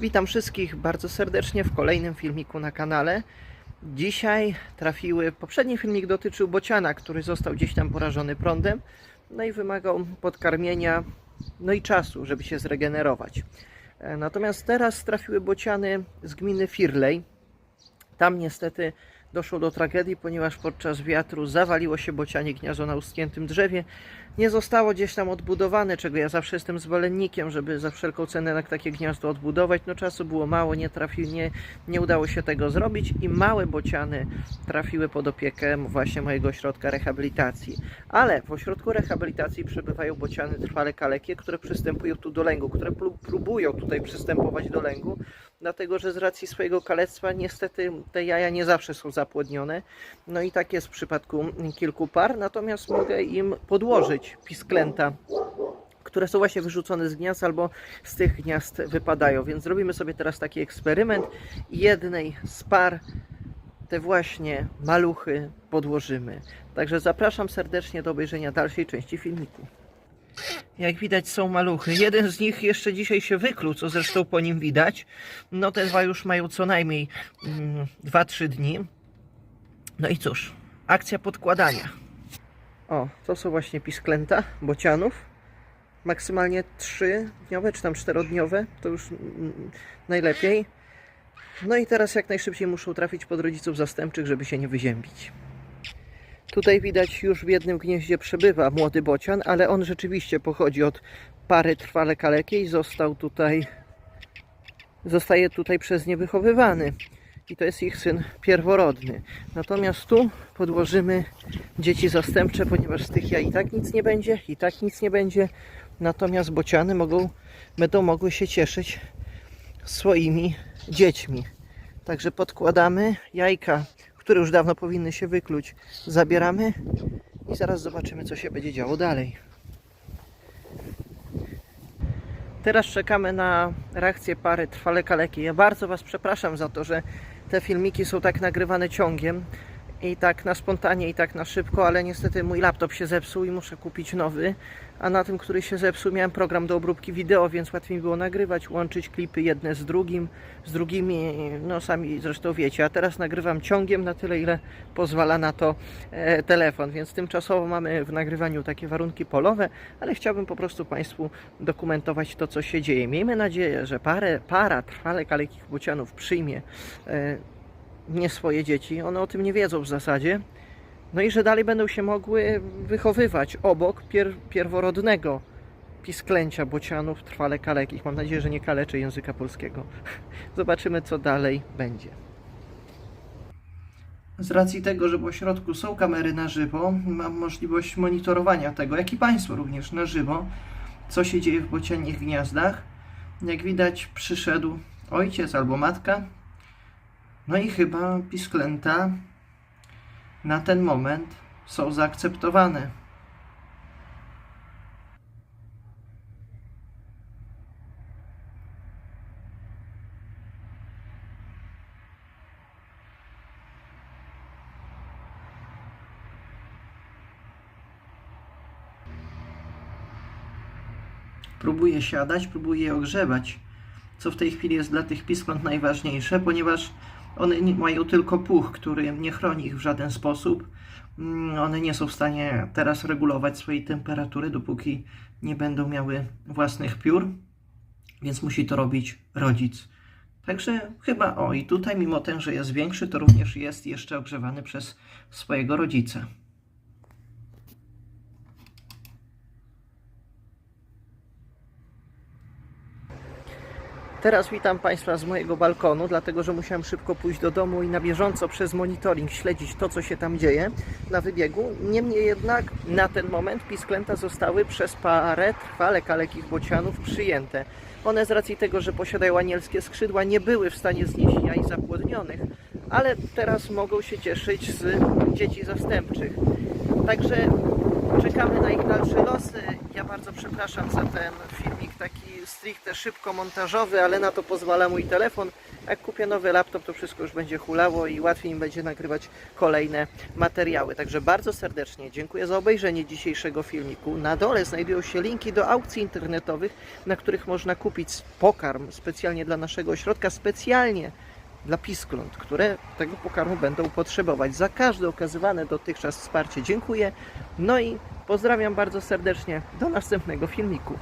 Witam wszystkich bardzo serdecznie w kolejnym filmiku na kanale. Dzisiaj trafiły, poprzedni filmik dotyczył bociana, który został gdzieś tam porażony prądem, no i wymagał podkarmienia, no i czasu, żeby się zregenerować. E, Natomiast teraz trafiły bociany z gminy Firlej. Tam niestety doszło do tragedii, ponieważ podczas wiatru zawaliło się bocianie gniazdo na uschniętym drzewie. Nie zostało gdzieś tam odbudowane, czego ja zawsze jestem zwolennikiem, żeby za wszelką cenę takie gniazdo odbudować. No czasu było mało, nie trafił, nie, nie udało się tego zrobić i małe bociany trafiły pod opiekę właśnie mojego ośrodka rehabilitacji. Ale w ośrodku rehabilitacji przebywają bociany trwale kalekie, które przystępują tu do lęgu, które pró- próbują tutaj przystępować do lęgu, dlatego że z racji swojego kalectwa niestety te jaja nie zawsze są zapłodnione. No i tak jest w przypadku kilku par, natomiast mogę im podłożyć pisklęta które są właśnie wyrzucone z gniazd albo z tych gniazd wypadają. Więc zrobimy sobie teraz taki eksperyment jednej z par te właśnie maluchy podłożymy. Także zapraszam serdecznie do obejrzenia dalszej części filmiku. Jak widać są maluchy. Jeden z nich jeszcze dzisiaj się wykluł, co zresztą po nim widać. No te dwa już mają co najmniej mm, 2-3 dni. No i cóż, akcja podkładania. O, to są właśnie pisklęta bocianów. Maksymalnie 3-dniowe, czy tam 4-dniowe, to już mm, najlepiej. No i teraz jak najszybciej muszą trafić pod rodziców zastępczych, żeby się nie wyziębić. Tutaj widać już w jednym gnieździe przebywa młody bocian, ale on rzeczywiście pochodzi od pary trwale kalekiej. Został tutaj, zostaje tutaj przez nie wychowywany. I to jest ich syn pierworodny. Natomiast tu podłożymy dzieci zastępcze, ponieważ z tych jaj i tak nic nie będzie, i tak nic nie będzie. Natomiast bociany mogą, będą mogły się cieszyć swoimi dziećmi. Także podkładamy jajka, które już dawno powinny się wykluć. Zabieramy i zaraz zobaczymy, co się będzie działo dalej. Teraz czekamy na reakcję pary trwale kalekiej. Ja bardzo Was przepraszam za to, że te filmiki są tak nagrywane ciągiem i tak na spontanie i tak na szybko, ale niestety mój laptop się zepsuł i muszę kupić nowy. A na tym, który się zepsuł, miałem program do obróbki wideo, więc łatwiej było nagrywać, łączyć klipy jedne z drugim, z drugimi, no sami zresztą wiecie. A teraz nagrywam ciągiem na tyle, ile pozwala na to e, telefon, więc tymczasowo mamy w nagrywaniu takie warunki polowe, ale chciałbym po prostu Państwu dokumentować to, co się dzieje. Miejmy nadzieję, że parę, para trwale kalekich bocianów przyjmie e, nie swoje dzieci. One o tym nie wiedzą w zasadzie. No i że dalej będą się mogły wychowywać obok pier pierworodnego pisklęcia bocianów trwale kalekich. Mam nadzieję, że nie kaleczę języka polskiego. Zobaczymy, co dalej będzie. Z racji tego, że w ośrodku są kamery na żywo, mam możliwość monitorowania tego, jak i Państwo również na żywo, co się dzieje w bocianich gniazdach. Jak widać, przyszedł ojciec albo matka. No i chyba pisklęta na ten moment są zaakceptowane. Próbuję siadać, próbuję ogrzewać, co w tej chwili jest dla tych piskląt najważniejsze, ponieważ one mają tylko puch, który nie chroni ich w żaden sposób. Mm, One nie są w stanie teraz regulować swojej temperatury, dopóki nie będą miały własnych piór, więc musi to robić rodzic. Także chyba, o i tutaj, mimo ten, że jest większy, to również jest jeszcze ogrzewany przez swojego rodzica. Teraz witam Państwa z mojego balkonu, dlatego że musiałem szybko pójść do domu i na bieżąco przez monitoring śledzić to, co się tam dzieje na wybiegu. Niemniej jednak na ten moment pisklęta zostały przez parę trwale kalekich bocianów przyjęte. One z racji tego, że posiadają anielskie skrzydła, nie były w stanie znieść jaj zapłodnionych, ale teraz mogą się cieszyć z dzieci zastępczych. Także czekamy na ich dalsze losy. Ja bardzo przepraszam za ten filmik stricte szybko montażowy, ale na to pozwala mój telefon. Jak kupię nowy laptop, to wszystko już będzie hulało i łatwiej mi będzie nagrywać kolejne materiały. Także bardzo serdecznie dziękuję za obejrzenie dzisiejszego filmiku. Na dole znajdują się linki do aukcji internetowych, na których można kupić pokarm specjalnie dla naszego ośrodka, specjalnie dla piskląt, które tego pokarmu będą potrzebować. Za każde okazywane dotychczas wsparcie dziękuję. No i pozdrawiam bardzo serdecznie. Do następnego filmiku.